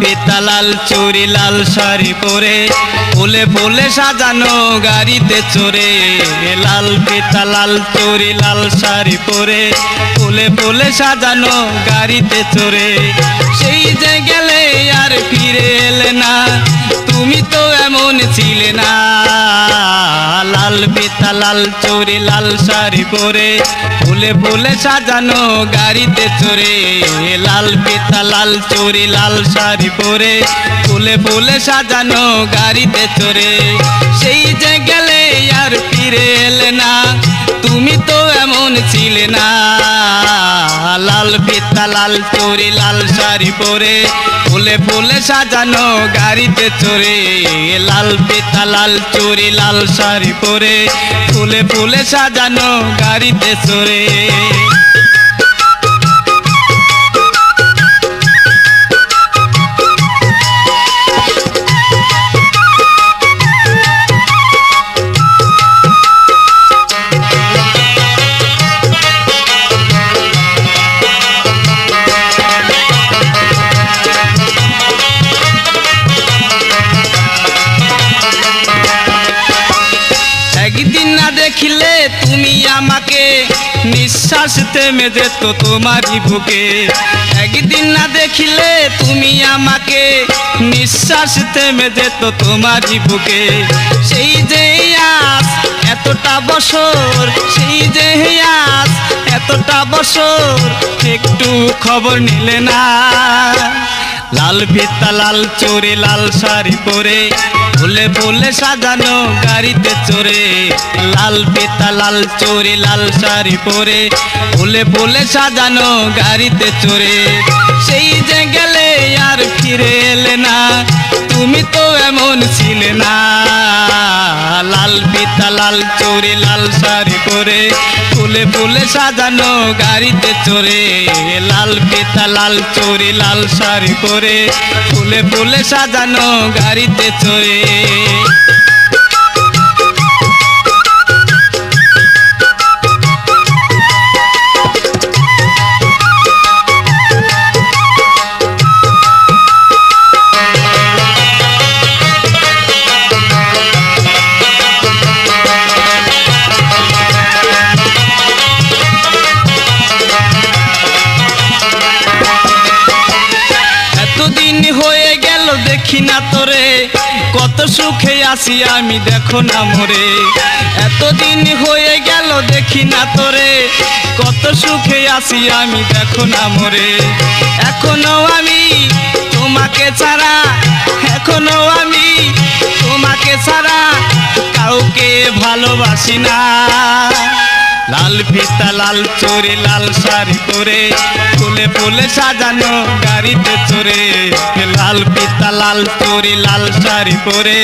পিতা লাল চুরি, লাল শাড়ি পরে ফুলে ফুলে সাজানো গাড়িতে চড়ে লাল পিতা লাল চুরি, লাল শাড়ি পরে ফুলে ফুলে সাজানো গাড়িতে চড়ে। সেই যে গেলে আর ফিরে এলে না, তুমি তো এমন ছিলে না। লাল বেতা লাল চোরে, লাল শাড়ি পরে ফুলে ফুলে সাজানো গাড়িতে চড়ে। লাল বেতা লাল চোরে, লাল শাড়ি পরে ফুলে ফুলে সাজানো গাড়িতে চড়ে। সেই যে গেলে আর ফিরে এলে না, তুমি তো এমন ছিলে না। লাল ফিতা লাল চুরি, লাল শাড়ি পরে। ফুলে ফুলে সাজানো গাড়িতে চড়ে। লাল ফিতা লাল চুরি, লাল শাড়ি পরে। ফুলে ফুলে সাজানো গাড়িতে চড়ে। নিঃশ্বাস থেমে যেত তোমারই বুকে। একদিন না দেখিলে তুমি আমাকে নিঃশ্বাস থেমে যেত তোমারই বুকে। সেই যে আস এতটা বছর, সেই যে আস এতটা বছর, একটু খবর নিলে না। লাল ফিতা লাল চোরে, লাল শাড়ি পরে ফুলে ফুলে সাজানো গাড়িতে চড়ে। লাল পেতা লাল চোরে লাল শাড়ি পরে। ফুলে ফুলে সাজানো গাড়িতে চড়ে। সেই যে গেলে আর ফিরে এলে না। তুমি তো এমন ছিলে না। লাল পিতা, লাল চোরে, লাল শাড়ি পরে ফুলে ফুলে সাজানো গাড়িতে চড়ে। লাল পিতা, লাল চোরে, লাল শাড়ি পরে ফুলে ফুলে সাজানো গাড়িতে চড়ে। দেখি না তোরে। কত সুখে আসি আমি, দেখো না মোরে। এতদিন হয়ে গেল, দেখি না তোরে। কত সুখে আসি আমি, দেখো না মোরে। এখনও আমি তোমাকে ছাড়া, এখনও আমি তোমাকে ছাড়া কাউকে ভালোবাসি না। লাল ফিতা লাল চোরে, লাল শাড়ি পরে, ফুলে ফুলে সাজানো গাড়িতে চড়ে। লাল ফিতা লাল চোরে, লাল শাড়ি পরে,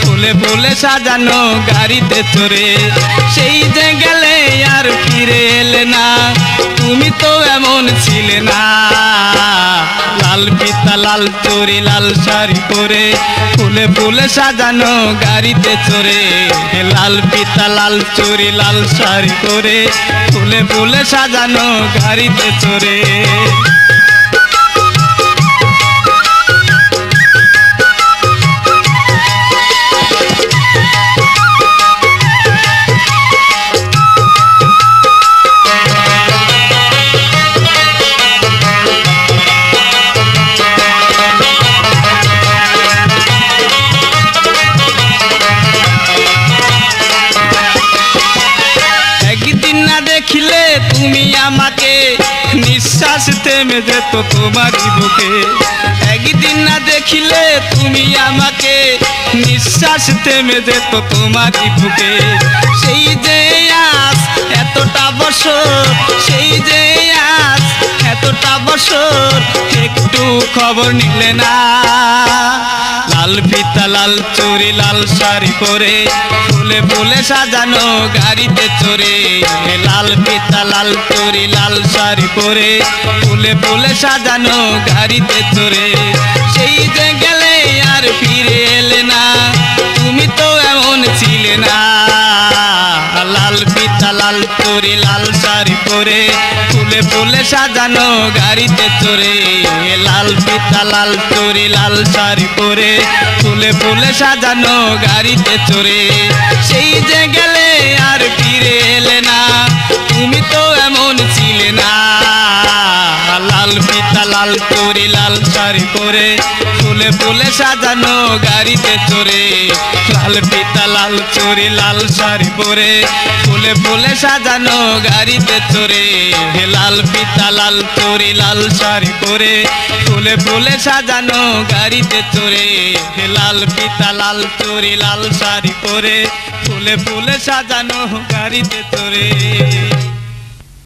ফুলে ফুলে সাজানো গাড়িতে চড়ে। সেই যে গেলে আর ফিরে এলে না, তুমি তো এমন ছিলে না। লাল পিতা, লাল চোরে, লাল শাড়ি পরে, ফুলে ফুলে সাজানো গাড়িতে চড়ে। লাল পিতা, লাল চোরে, লাল শাড়ি পরে, ফুলে ফুলে সাজানো গাড়িতে চড়ে। নিঃশ্বাস থেমে যেত তোমারই বুকে। একদিন না দেখিলে তুমি আমাকে, নিঃশ্বাস থেমে যেত তোমারই বুকে। সেই যে আস এতটা বছর, সেই যে আস এতটা বছর, একটু খবর নিলে না। লাল ফিতা, লাল চুরি লাল শাড়ি পরে ফুলে ফুলে সাজানো গাড়িতে চড়ে। লাল ফিতা, লাল চুরি লাল শাড়ি পরে ফুলে ফুলে সাজানো গাড়িতে চড়ে। লাল পিতা লাল শাড়ি পরে, ফুলে ফুলে সাজানো গাড়িতে চড়ে। লাল পিতা লাল চড়ি লাল শাড়ি পরে, ফুলে ফুলে সাজানো গাড়িতে চড়ে। সেই যে গেলে আর ফিরে এলে না, তুমি তো এমন ছিলে না। লাল পিতা লাল চড়ি লাল শাড়ি পরে ফুলে ফুলে সাজানো গাড়িতে চড়ে। লাল পিতা, লাল চড়ি, লাল শাড়ি পরে। ফুলে ফুলে সাজানো গাড়িতে চড়ে। লাল পিতা, লাল চড়ি, লাল শাড়ি পরে। ফুলে ফুলে সাজানো গাড়িতে চড়ে। লাল পিতা, লাল চড়ি, লাল শাড়ি পরে। ফুলে ফুলে সাজানো গাড়িতে চড়ে।